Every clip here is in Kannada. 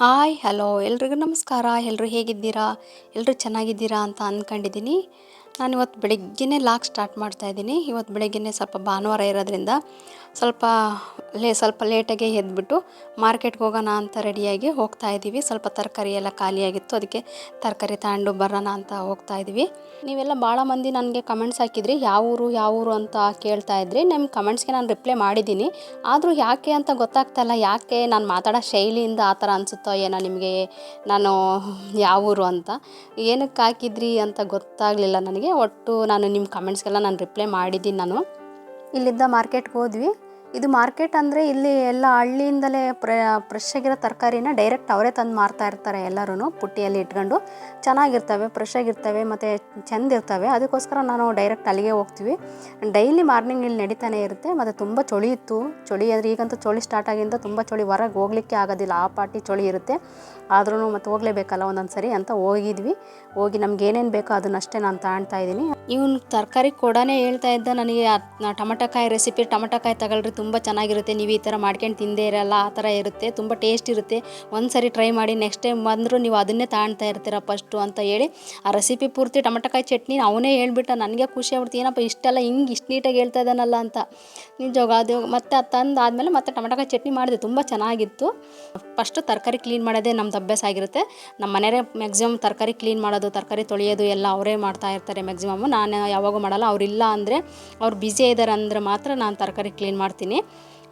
Hi hello. ಎಲ್ರಿಗೂ ನಮಸ್ಕಾರ. ಎಲ್ಲರೂ ಹೇಗಿದ್ದೀರಾ? ಎಲ್ಲರೂ ಚೆನ್ನಾಗಿದ್ದೀರಾ ಅಂತ ಅಂದ್ಕೊಂಡಿದ್ದೀನಿ ನಾನು ಇವತ್ತು ಬೆಳಗ್ಗೆನೇ ಲಾಕ್ ಸ್ಟಾರ್ಟ್ ಮಾಡ್ತಾ ಇದ್ದೀನಿ. ಇವತ್ತು ಬೆಳಗ್ಗೆನೇ ಸ್ವಲ್ಪ ಭಾನುವಾರ ಇರೋದ್ರಿಂದ ಸ್ವಲ್ಪ ಲೇ, ಸ್ವಲ್ಪ ಲೇಟಾಗೆ ಎದ್ಬಿಟ್ಟು ಮಾರ್ಕೆಟ್ಗೆ ಹೋಗೋಣ ಅಂತ ರೆಡಿಯಾಗಿ ಹೋಗ್ತಾ ಇದ್ದೀವಿ. ಸ್ವಲ್ಪ ತರಕಾರಿ ಎಲ್ಲ ಖಾಲಿಯಾಗಿತ್ತು. ಅದಕ್ಕೆ ತರಕಾರಿ ತಗೊಂಡು ಬರೋಣ ಅಂತ ಹೋಗ್ತಾ ಇದ್ದೀವಿ. ನೀವೆಲ್ಲ ಭಾಳ ಮಂದಿ ನನಗೆ ಕಮೆಂಟ್ಸ್ ಹಾಕಿದ್ರಿ. ಯಾವ ಊರು ಯಾವ ಊರು ಅಂತ ಕೇಳ್ತಾ ಇದ್ರಿ. ನಿಮ್ಮ ಕಮೆಂಟ್ಸ್ಗೆ ನಾನು ರಿಪ್ಲೈ ಮಾಡಿದ್ದೀನಿ. ಆದರೂ ಯಾಕೆ ಅಂತ ಗೊತ್ತಾಗ್ತಾಯಿಲ್ಲ ಯಾಕೆ ನಾನು ಮಾತಾಡೋ ಶೈಲಿಯಿಂದ ಆ ಥರ ಅನಿಸುತ್ತೋ ಏನೋ ನಿಮಗೆ? ನಾನು ಯಾವ ಊರು ಅಂತ. ಏನಕ್ಕೆ ಹಾಕಿದ್ರಿ ಅಂತ ಗೊತ್ತಾಗಲಿಲ್ಲ ನನಗೆ. ಒಟ್ಟು ನಾನು ನಿಮ್ಮ ಕಮೆಂಟ್ಸ್ಗೆಲ್ಲ ನಾನು ರಿಪ್ಲೈ ಮಾಡಿದ್ದೀನಿ ನಾನು. ಇಲ್ಲಿದ್ದ ಮಾರ್ಕೆಟ್ಗೆ ಹೋದ್ವಿ. ಇದು ಮಾರ್ಕೆಟ್ ಅಂದರೆ ಇಲ್ಲಿ ಎಲ್ಲ ಹಳ್ಳಿಯಿಂದಲೇ ಪ್ರ ಫ್ರೆಶ್ ಆಗಿರೋ ತರಕಾರಿನ ಡೈರೆಕ್ಟ್ ಅವರೇ ತಂದು ಮಾರ್ತಾ ಇರ್ತಾರೆ ಎಲ್ಲರೂ ಪುಟ್ಟಿಯಲ್ಲಿ ಇಟ್ಕೊಂಡು. ಚೆನ್ನಾಗಿರ್ತವೆ ಫ್ರೆಶ್ ಆಗಿರ್ತವೆ, ಮತ್ತು ಚೆಂದ ಇರ್ತವೆ. ಅದಕ್ಕೋಸ್ಕರ ನಾನು ಡೈರೆಕ್ಟ್ ಅಲ್ಲಿಗೆ ಹೋಗ್ತೀವಿ. ಡೈಲಿ ಮಾರ್ನಿಂಗ್ ಇಲ್ಲಿ ನಡೀತಾನೆ ಇರುತ್ತೆ. ಮತ್ತು ತುಂಬ ಚಳಿ ಇತ್ತು. ಚಳಿ ಅಂದರೆ ಈಗಂತೂ ಚಳಿ ಸ್ಟಾರ್ಟ್ ಆಗಿಂದ ತುಂಬ ಚಳಿ, ಹೊರಗೆ ಹೋಗ್ಲಿಕ್ಕೆ ಆಗೋದಿಲ್ಲ. ಆ ಪಾಟಿ ಚಳಿ ಇರುತ್ತೆ. ಆದ್ರೂ ಮತ್ತೆ ಹೋಗ್ಲೇಬೇಕಲ್ಲ ಒಂದೊಂದು ಸರಿ ಅಂತ ಹೋಗಿದ್ವಿ. ಹೋಗಿ ನಮ್ಗೆ ಏನೇನು ಬೇಕೋ ಅದನ್ನಷ್ಟೇ ನಾನು ತಗೊಳ್ತಾ ಇದ್ದೀನಿ. ಇವನು ತರಕಾರಿ ಕೊಡೋನೇ ಹೇಳ್ತಾ ಇದ್ದ ನನಗೆ ಟಮಟಕಾಯಿ ರೆಸಿಪಿ ಟಮಟಕಾಯಿ ತಗೊಳ್ರಿ ತುಂಬ ಚೆನ್ನಾಗಿರುತ್ತೆ, ನೀವು ಈ ಥರ ಮಾಡ್ಕೊಂಡು ತಿಂದೇ ಇರಲ್ಲ, ಆ ಥರ ಇರುತ್ತೆ, ತುಂಬ ಟೇಸ್ಟ್ ಇರುತ್ತೆ. ಒಂದು ಸರಿ ಟ್ರೈ ಮಾಡಿ ನೆಕ್ಸ್ಟ್ ಟೈಮ್ ಬಂದರೂ ನೀವು ಅದನ್ನೇ ತಗೊಳ್ತಾ ಇರ್ತೀರ ಫಸ್ಟು ಅಂತ ಹೇಳಿ ಆ ರೆಸಿಪಿ ಪೂರ್ತಿ ಟಮಟಕಾಯಿ ಚಟ್ನಿ ಅವನೇ ಹೇಳ್ಬಿಟ್ಟ, ನನಗೆ ಖುಷಿ ಆಗ್ಬಿಡ್ತು, ಏನಪ್ಪ ಇಷ್ಟೆಲ್ಲ ಹಿಂಗೆ ಇಷ್ಟು ನೀಟಾಗಿ ಹೇಳ್ತಾ ಇದ್ದಾನಲ್ಲ ಅಂತ. ನಿಜವಾಗ ಅದು ಮತ್ತೆ ಅದು ತಂದು ಆದಮೇಲೆ ಮತ್ತೆ ಟಮಟಕಾಯಿ ಚಟ್ನಿ ಮಾಡಿದೆ, ತುಂಬ ಚೆನ್ನಾಗಿತ್ತು. ಫಸ್ಟು ತರಕಾರಿ ಕ್ಲೀನ್ ಮಾಡೋದೇ ನಮ್ದು ಅಭ್ಯಾಸ ಆಗಿರುತ್ತೆ. ನಮ್ಮ ಮನೆಯವರೇ ಮ್ಯಾಕ್ಸಿಮಮ್ ತರಕಾರಿ ಕ್ಲೀನ್ ಮಾಡೋದು, ತರಕಾರಿ ತೊಳೆಯೋದು ಎಲ್ಲ ಅವರೇ ಮಾಡ್ತಾ ಇರ್ತಾರೆ ಮ್ಯಾಕ್ಸಿಮಮ್ ನಾನು ಯಾವಾಗೂ ಮಾಡಲ್ಲ ಅವರಿಲ್ಲ ಅಂದರೆ ಅವ್ರು ಬ್ಯುಸಿ ಇದ್ದಾರೆ ಅಂದರೆ ಮಾತ್ರ ನಾನು ತರಕಾರಿ ಕ್ಲೀನ್ ಮಾಡ್ತೀನಿ.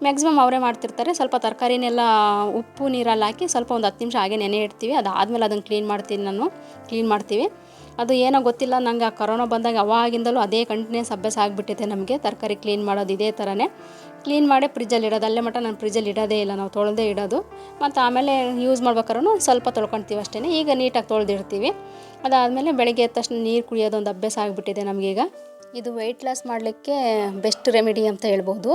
ಮ್ಯಾಕ್ಸಿಮಮ್ ಅವರೇ ಮಾಡ್ತಿರ್ತಾರೆ. ಸ್ವಲ್ಪ ತರಕಾರಿನೆಲ್ಲ ಉಪ್ಪು, ನೀರಲ್ಲಿ ಹಾಕಿ ಸ್ವಲ್ಪ ಒಂದು ಹತ್ತು ನಿಮಿಷ ಹಾಗೆ ನೆನೆ ಇಡ್ತೀವಿ. ಅದಾದಮೇಲೆ ಅದನ್ನು ಕ್ಲೀನ್ ಮಾಡ್ತೀನಿ ನಾನು. ಕ್ಲೀನ್ ಮಾಡ್ತೀವಿ. ಅದು ಏನೋ ಗೊತ್ತಿಲ್ಲ ನನಗೆ ಆ ಕರೋನಾ ಬಂದಾಗ ಅವಾಗಿಂದಲೂ ಅದೇ ಕಂಟಿನ್ಯೂಸ್ ಅಭ್ಯಾಸ ಆಗಿಬಿಟ್ಟಿದೆ ನಮಗೆ. ತರಕಾರಿ ಕ್ಲೀನ್ ಮಾಡೋದು ಇದೇ ಥರನೇ ಕ್ಲೀನ್ ಮಾಡಿ ಫ್ರಿಜ್ಜಲ್ಲಿ ಇಡೋದು. ಅಲ್ಲೇ ಮಟ್ಟ ನಾನು ಫ್ರಿಜ್ಜಲ್ಲಿ ಇಡೋದೇ ಇಲ್ಲ, ನಾವು ತೊಳೆದೇ ಇಡೋದು. ಮತ್ತು ಆಮೇಲೆ ಯೂಸ್ ಮಾಡ್ಬೇಕಾದ್ರೂ ಸ್ವಲ್ಪ ತೊಳ್ಕೊಳ್ತೀವಿ ಅಷ್ಟೇ. ಈಗ ನೀಟಾಗಿ ತೊಳೆದಿಡ್ತೀವಿ. ಅದಾದಮೇಲೆ ಬೆಳಗ್ಗೆ ಎದ್ದ ತಕ್ಷಣ ನೀರು ಕುಡಿಯೋದು ಒಂದು ಅಭ್ಯಾಸ ಆಗಿಬಿಟ್ಟಿದೆ ನಮಗೀಗ. ಇದು ವೆಯ್ಟ್ ಲಾಸ್ ಮಾಡಲಿಕ್ಕೆ ಬೆಸ್ಟ್ ರೆಮಿಡಿ ಅಂತ ಹೇಳ್ಬೋದು.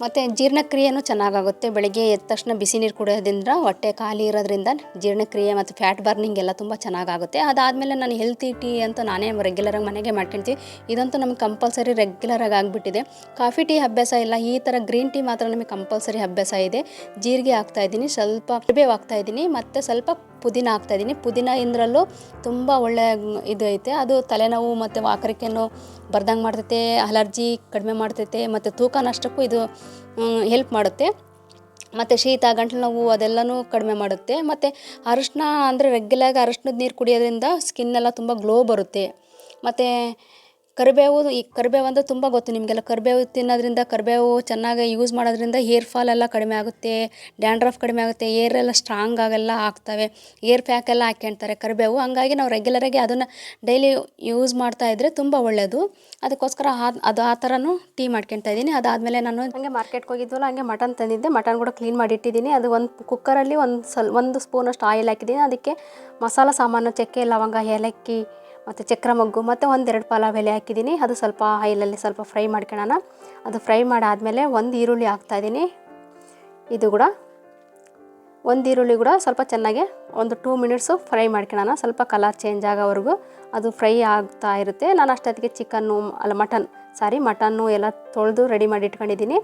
ಮತ್ತು ಜೀರ್ಣಕ್ರಿಯೆನೂ ಚೆನ್ನಾಗಾಗುತ್ತೆ. ಬೆಳಗ್ಗೆ ಎದ್ದ ತಕ್ಷಣ ಬಿಸಿ ನೀರು ಕುಡಿಯೋದ್ರಿಂದ ಹೊಟ್ಟೆ ಖಾಲಿ ಇರೋದ್ರಿಂದ ಜೀರ್ಣಕ್ರಿಯೆ ಮತ್ತು ಫ್ಯಾಟ್ ಬರ್ನಿಂಗ್ ಎಲ್ಲ ತುಂಬ ಚೆನ್ನಾಗಾಗುತ್ತೆ. ಅದಾದಮೇಲೆ ನಾನು ಹೆಲ್ತಿ ಟೀ ಅಂತ ನಾನೇ ರೆಗ್ಯುಲರಾಗಿ ಮನೆಗೆ ಮಾಡ್ಕೊಳ್ತೀವಿ ಇದಂತೂ ನಮ್ಗೆ ಕಂಪಲ್ಸರಿ ರೆಗ್ಯುಲರಾಗಿ ಆಗಿಬಿಟ್ಟಿದೆ. ಕಾಫಿ ಟೀ ಅಭ್ಯಾಸ ಇಲ್ಲ. ಈ ಥರ ಗ್ರೀನ್ ಟೀ ಮಾತ್ರ ನಮಗೆ ಕಂಪಲ್ಸರಿ ಅಭ್ಯಾಸ ಇದೆ. ಜೀರಿಗೆ ಹಾಕ್ತಾಯಿದ್ದೀನಿ ಸ್ವಲ್ಪ ಕರಿಬೇವು ಹಾಕ್ತಾಯಿದ್ದೀನಿ ಮತ್ತು ಸ್ವಲ್ಪ ಪುದೀನ ಹಾಕ್ತಾಯಿದ್ದೀನಿ ಪುದೀನ ಇಂದ್ರಲ್ಲೂ ತುಂಬ ಒಳ್ಳೆಯ ಇದು ಐತೆ. ಅದು ತಲೆನೋವು ಮತ್ತು ವಾಕರಿಕೆನೋ ಬರ್ದಂಗೆ ಮಾಡ್ತೈತೆ, ಅಲರ್ಜಿ ಕಡಿಮೆ ಮಾಡ್ತೈತೆ ಮತ್ತು ತೂಕ ನಷ್ಟಕ್ಕೂ ಇದು ಹೆಲ್ಪ್ ಮಾಡುತ್ತೆ. ಮತ್ತು ಶೀತ, ಗಂಟಲು ನೋವು ಅದೆಲ್ಲನೂ ಕಡಿಮೆ ಮಾಡುತ್ತೆ. ಮತ್ತು ಅರಿಶಿನ ಅಂದರೆ ರೆಗ್ಯುಲರಾಗಿ ಅರಿಶಿನದ ನೀರು ಕುಡಿಯೋದ್ರಿಂದ ಸ್ಕಿನ್ನೆಲ್ಲ ತುಂಬ ಗ್ಲೋ ಬರುತ್ತೆ. ಮತ್ತು ಕರಿಬೇವು, ಈ ಕರಿಬೇವು ಅಂದರೆ ತುಂಬ ಗೊತ್ತು ನಿಮಗೆಲ್ಲ. ಕರಿಬೇವು ತಿನ್ನೋದ್ರಿಂದ ಕರಿಬೇವು ಚೆನ್ನಾಗಿ ಯೂಸ್ ಮಾಡೋದ್ರಿಂದ ಹೇರ್ ಫಾಲ್ ಎಲ್ಲ ಕಡಿಮೆ ಆಗುತ್ತೆ ಡ್ಯಾಂಡ್ರಫ್ ಕಡಿಮೆ ಆಗುತ್ತೆ ಏರ್ ಎಲ್ಲ ಸ್ಟ್ರಾಂಗ್ ಆಗೆಲ್ಲ ಆಗ್ತವೆ. ಏರ್ ಪ್ಯಾಕ್ ಎಲ್ಲ ಹಾಕ್ಯಂತಾರೆ ಕರಿಬೇವು. ಹಂಗಾಗಿ ನಾವು ರೆಗ್ಯುಲರಾಗಿ ಅದನ್ನು ಡೈಲಿ ಯೂಸ್ ಮಾಡ್ತಾ ಇದ್ದರೆ ತುಂಬ ಒಳ್ಳೆಯದು ಅದಕ್ಕೋಸ್ಕರ ಅದು ಆ ಥರನೂ ಟೀ ಮಾಡ್ಕೊಳ್ತಾ ಇದ್ದೀನಿ. ಅದಾದಮೇಲೆ ನಾನು ಹಂಗೆ ಮಾರ್ಕೆಟ್ಗೆ ಹೋಗಿದ್ವಲ್ಲ, ಹಂಗೆ ಮಟನ್ ತಂದಿದ್ದೆ. ಮಟನ್ ಕೂಡ ಕ್ಲೀನ್ ಮಾಡಿ ಇಟ್ಟಿದ್ದೀನಿ ಅದು ಒಂದು ಕುಕ್ಕರಲ್ಲಿ ಒಂದು ಸ್ವಲ್ಪ ಒಂದು ಸ್ಪೂನಷ್ಟು ಆಯಿಲ್ ಹಾಕಿದ್ದೀನಿ. ಅದಕ್ಕೆ ಮಸಾಲ ಸಾಮಾನು, ಚಕ್ಕೆ, ಲವಂಗ, ಏಲಕ್ಕಿ ಮತ್ತು ಚಕ್ರ ಮಗ್ಗು, ಮತ್ತು ಒಂದೆರಡು ಪಲಾವ್ ಎಲೆ ಹಾಕಿದ್ದೀನಿ. ಅದು ಸ್ವಲ್ಪ ಆಯಿಲಲ್ಲಿ ಸ್ವಲ್ಪ ಫ್ರೈ ಮಾಡ್ಕೊಳ್ಳೋಣ. ಅದು ಫ್ರೈ ಮಾಡಾದಮೇಲೆ ಒಂದು ಈರುಳ್ಳಿ ಹಾಕ್ತಾಯಿದ್ದೀನಿ ಇದು ಕೂಡ ಒಂದು ಈರುಳ್ಳಿ ಕೂಡ ಸ್ವಲ್ಪ ಚೆನ್ನಾಗಿ ಒಂದು ಟೂ ಮಿನಿಟ್ಸು ಫ್ರೈ ಮಾಡ್ಕೊಳ್ಳೋಣ. ಸ್ವಲ್ಪ ಕಲರ್ ಚೇಂಜ್ ಆಗೋವರೆಗೂ ಅದು ಫ್ರೈ ಆಗ್ತಾ ಇರುತ್ತೆ. ನಾನು ಅಷ್ಟೊತ್ತಿಗೆ ಚಿಕನ್ನು ಅಲ್ಲ ಮಟನ್ ಸಾರಿ ಮಟನ್ನು ಎಲ್ಲ ತೊಳೆದು ರೆಡಿ ಮಾಡಿ ಇಟ್ಕೊಂಡಿದ್ದೀನಿ.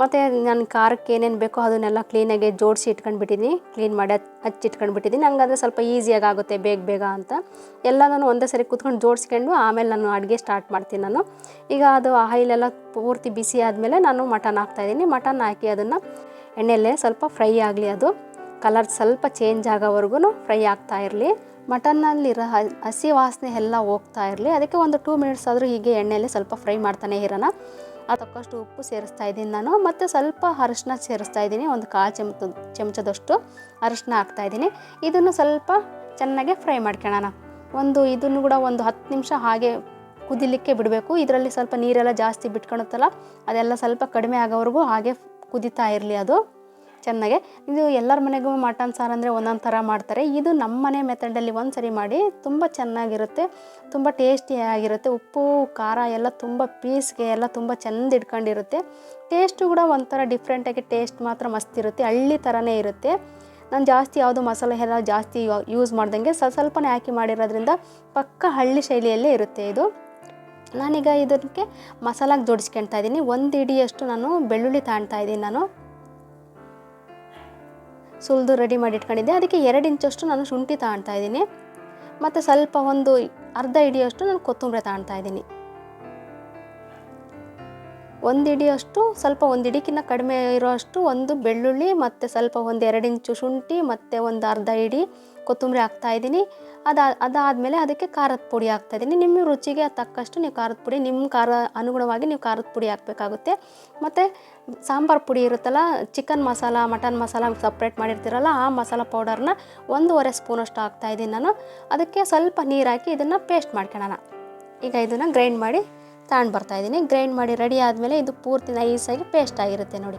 ಮತ್ತು ನನ್ನ ಖಾರಕ್ಕೆ ಏನೇನು ಬೇಕೋ ಅದನ್ನೆಲ್ಲ ಕ್ಲೀನಾಗಿ ಜೋಡಿಸಿ ಇಟ್ಕೊಂಡ್ಬಿಟ್ಟಿದ್ದೀನಿ ಕ್ಲೀನ್ ಮಾಡಿ ಹಚ್ಚಿ ಇಟ್ಕೊಂಡ್ಬಿಟ್ಟಿದ್ದೀನಿ ಹಂಗಾದ್ರೆ ಸ್ವಲ್ಪ ಈಸಿಯಾಗಿ ಆಗುತ್ತೆ ಬೇಗ ಬೇಗ ಅಂತ. ಎಲ್ಲನೂ ಒಂದೇ ಸರಿ ಕುತ್ಕೊಂಡು ಜೋಡಿಸ್ಕೊಂಡು ಆಮೇಲೆ ನಾನು ಅಡುಗೆ ಸ್ಟಾರ್ಟ್ ಮಾಡ್ತೀನಿ ನಾನು. ಈಗ ಅದು ಆಯಿಲೆಲ್ಲ ಪೂರ್ತಿ ಬಿಸಿ ಆದಮೇಲೆ ನಾನು ಮಟನ್ ಹಾಕ್ತಾಯಿದ್ದೀನಿ ಮಟನ್ ಹಾಕಿ ಅದನ್ನು ಎಣ್ಣೆಯಲ್ಲೇ ಸ್ವಲ್ಪ ಫ್ರೈ ಆಗಲಿ ಅದು. ಕಲರ್ ಸ್ವಲ್ಪ ಚೇಂಜ್ ಆಗೋವರೆಗೂ ಫ್ರೈ ಆಗ್ತಾ ಇರಲಿ. ಮಟನ್ನಲ್ಲಿರೋ ಹಸಿ ವಾಸನೆ ಎಲ್ಲ ಹೋಗ್ತಾ ಇರಲಿ. ಅದಕ್ಕೆ ಒಂದು ಟೂ ಮಿನಿಟ್ಸ್ ಆದರೂ ಹೀಗೆ ಎಣ್ಣೆಯಲ್ಲಿ ಸ್ವಲ್ಪ ಫ್ರೈ ಮಾಡ್ತಾನೆ ಇರೋಣ. ಅದಕ್ಕಷ್ಟು ಉಪ್ಪು ಸೇರಿಸ್ತಾ ಇದ್ದೀನಿ ನಾನು, ಮತ್ತು ಸ್ವಲ್ಪ ಅರಶಿನ ಸೇರಿಸ್ತಾ ಇದ್ದೀನಿ, ಒಂದು ಕಾಲು ಚಮಚ, ಚಮಚದಷ್ಟು ಅರಶಿನ ಹಾಕ್ತಾ ಇದ್ದೀನಿ. ಇದನ್ನು ಸ್ವಲ್ಪ ಚೆನ್ನಾಗೆ ಫ್ರೈ ಮಾಡ್ಕೊಳ್ಳೋಣ. ಒಂದು ಇದನ್ನು ಕೂಡ ಒಂದು ಹತ್ತು ನಿಮಿಷ ಹಾಗೆ ಕುದಿಲಿಕ್ಕೆ ಬಿಡಬೇಕು. ಇದರಲ್ಲಿ ಸ್ವಲ್ಪ ನೀರೆಲ್ಲ ಜಾಸ್ತಿ ಬಿಟ್ಕೊಳುತ್ತಲ್ಲ ಅದೆಲ್ಲ ಸ್ವಲ್ಪ ಕಡಿಮೆ ಆಗೋವರೆಗೂ ಹಾಗೆ ಕುದಿತಾ ಇರಲಿ ಅದು. ಚೆನ್ನಾಗೆ ಇದು ಎಲ್ಲರ ಮನೆಗೂ ಮಟನ್ ಸಾರು ಅಂದರೆ ಒಂದೊಂದು ಥರ ಮಾಡ್ತಾರೆ. ಇದು ನಮ್ಮ ಮನೆ ಮೆಥಡಲ್ಲಿ ಒಂದು ಸರಿ ಮಾಡಿ ತುಂಬ ಚೆನ್ನಾಗಿರುತ್ತೆ, ತುಂಬ ಟೇಸ್ಟಿಯಾಗಿರುತ್ತೆ ಉಪ್ಪು, ಖಾರ ಎಲ್ಲ ತುಂಬ ಪೀಸ್ಗೆ ಎಲ್ಲ ತುಂಬ ಚೆಂದ ಇಟ್ಕೊಂಡಿರುತ್ತೆ. ಟೇಸ್ಟು ಕೂಡ ಒಂಥರ ಡಿಫ್ರೆಂಟಾಗಿ ಟೇಸ್ಟ್ ಮಾತ್ರ ಮಸ್ತಿರುತ್ತೆ ಹಳ್ಳಿ ಥರನೇ ಇರುತ್ತೆ. ನಾನು ಜಾಸ್ತಿ ಯಾವುದು ಮಸಾಲೆ ಎಲ್ಲ ಜಾಸ್ತಿ ಯೂಸ್ ಮಾಡ್ದಂಗೆ ಸ್ವಲ್ಪ ಸ್ವಲ್ಪನೇ ಹಾಕಿ ಮಾಡಿರೋದ್ರಿಂದ ಪಕ್ಕ ಹಳ್ಳಿ ಶೈಲಿಯಲ್ಲೇ ಇರುತ್ತೆ ಇದು. ನಾನೀಗ ಇದಕ್ಕೆ ಮಸಾಲಾಗೆ ಜೋಡಿಸ್ಕೊಳ್ತಾ ಇದ್ದೀನಿ ಒಂದು ಇಡಿಯಷ್ಟು ನಾನು ಬೆಳ್ಳುಳ್ಳಿ ತಾಣ್ತಾ ಇದ್ದೀನಿ ನಾನು. ಸುಲಿದು ರೆಡಿ ಮಾಡಿ ಇಟ್ಕೊಂಡಿದ್ದೆ ಅದಕ್ಕೆ ಎರಡು ಇಂಚಷ್ಟು ನಾನು ಶುಂಠಿ ತಗೊಳ್ತಾ ಇದ್ದೀನಿ. ಮತ್ತು ಸ್ವಲ್ಪ ಒಂದು ಅರ್ಧ ಹಿಡಿಯಷ್ಟು ನಾನು ಕೊತ್ತಂಬರಿ ತಗೊಳ್ತಾ ಇದ್ದೀನಿ. ಒಂದು ಹಿಡಿಯಷ್ಟು ಸ್ವಲ್ಪ ಒಂದು ಹಿಡಿಕಿನ್ನ ಕಡಿಮೆ ಇರೋಷ್ಟು ಒಂದು ಬೆಳ್ಳುಳ್ಳಿ, ಮತ್ತು ಸ್ವಲ್ಪ ಒಂದು ಎರಡು ಇಂಚು ಶುಂಠಿ, ಮತ್ತು ಒಂದು ಅರ್ಧ ಹಿಡಿ ಕೊತ್ತಂಬರಿ ಹಾಕ್ತಾ ಇದ್ದೀನಿ. ಅದು ಅದಾದಮೇಲೆ ಅದಕ್ಕೆ ಖಾರದ ಪುಡಿ ಹಾಕ್ತಾ ಇದ್ದೀನಿ. ನಿಮ್ಮ ರುಚಿಗೆ ತಕ್ಕಷ್ಟು ನೀವು ಖಾರದ ಪುಡಿ, ನಿಮ್ಮ ಖಾರ ಅನುಗುಣವಾಗಿ ನೀವು ಖಾರದ ಪುಡಿ ಹಾಕಬೇಕಾಗುತ್ತೆ. ಮತ್ತು ಸಾಂಬಾರು ಪುಡಿ ಇರುತ್ತಲ್ಲ, chicken masala, mutton masala separate ಮಾಡಿರ್ತೀರಲ್ಲ, ಆ ಮಸಾಲ ಪೌಡರ್ನ ಒಂದೂವರೆ ಸ್ಪೂನಷ್ಟು ಹಾಕ್ತಾ ಇದ್ದೀನಿ ನಾನು. ಅದಕ್ಕೆ ಸ್ವಲ್ಪ ನೀರು ಹಾಕಿ ಇದನ್ನು ಪೇಸ್ಟ್ ಮಾಡ್ಕೊಳ್ಳೋಣ. ಈಗ ಇದನ್ನು ಗ್ರೈಂಡ್ ಮಾಡಿ ತಗೊಂಡು ಬರ್ತಾಯಿದ್ದೀನಿ ಗ್ರೈಂಡ್ ಮಾಡಿ ರೆಡಿ ಆದಮೇಲೆ ಇದು ಪೂರ್ತಿ ನೈಸಾಗಿ ಪೇಸ್ಟ್ ಆಗಿರುತ್ತೆ ನೋಡಿ.